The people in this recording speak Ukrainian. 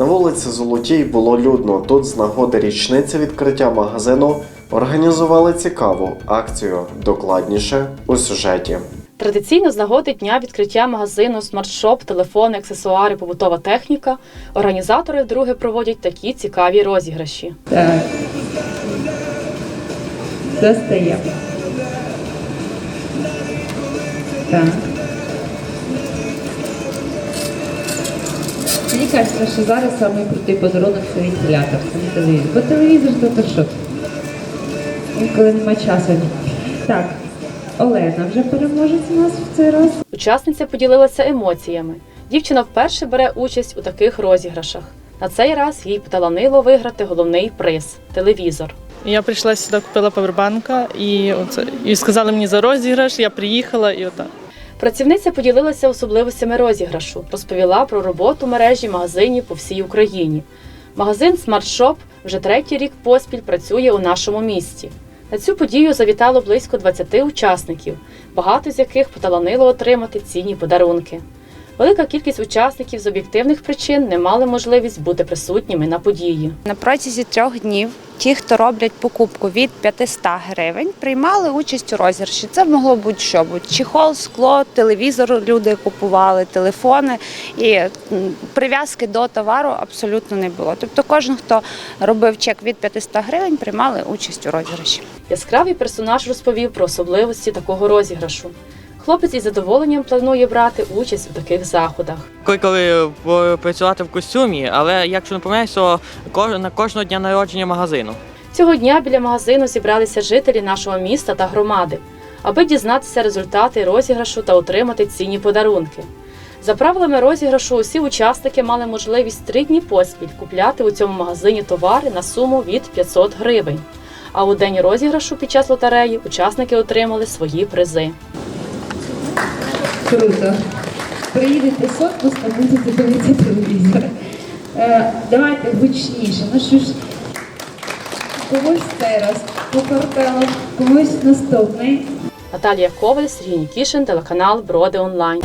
На вулиці Золотій було людно. Тут з нагоди річниці відкриття магазину організували цікаву акцію. Докладніше у сюжеті. Традиційно з нагоди дня відкриття магазину смартшоп, телефони, аксесуари, побутова техніка. Організатори вдруге проводять такі цікаві розіграші. Так. Достаємо. Так. Мені що зараз самий крутий подарунок це вентилятор, це не телевізор. Бо телевізор то, то що? Інколи нема часу. Так, Олена вже переможець у нас в цей раз. Учасниця поділилася емоціями. Дівчина вперше бере участь у таких розіграшах. На цей раз їй поталанило виграти головний приз телевізор. Я прийшла сюди, купила павербанка і оце і сказали мені за розіграш. Я приїхала і отак. Працівниця поділилася особливостями розіграшу, розповіла про роботу мережі магазинів по всій Україні. Магазин Смартшоп вже третій рік поспіль працює у нашому місті. На цю подію завітало близько 20 учасників, багато з яких поталанило отримати цінні подарунки. Велика кількість учасників з об'єктивних причин не мали можливість бути присутніми на події. На протязі трьох днів ті, хто роблять покупку від 500 гривень, приймали участь у розіграші. Це могло бути що будь чехол, скло, телевізор люди купували, телефони і прив'язки до товару абсолютно не було. Тобто, кожен, хто робив чек від 500 гривень, приймали участь у розіграші. Яскравий персонаж розповів про особливості такого розіграшу. Хлопець із задоволенням планує брати участь у таких заходах. коли, коли працювати в костюмі, але якщо не помиляюсь, то на кожного дня народження магазину. Цього дня біля магазину зібралися жителі нашого міста та громади, аби дізнатися результати розіграшу та отримати цінні подарунки. За правилами розіграшу, усі учасники мали можливість три дні поспіль купляти у цьому магазині товари на суму від 500 гривень. А у день розіграшу під час лотереї учасники отримали свої призи. Круто. Приїдете сотку, будете дивитися телевізор. Е, давайте гучніше. Ну що ж, когось цей раз по кварталу, комусь наступний. Наталія Коваль, Сергій Нікішин, телеканал Броди Онлайн.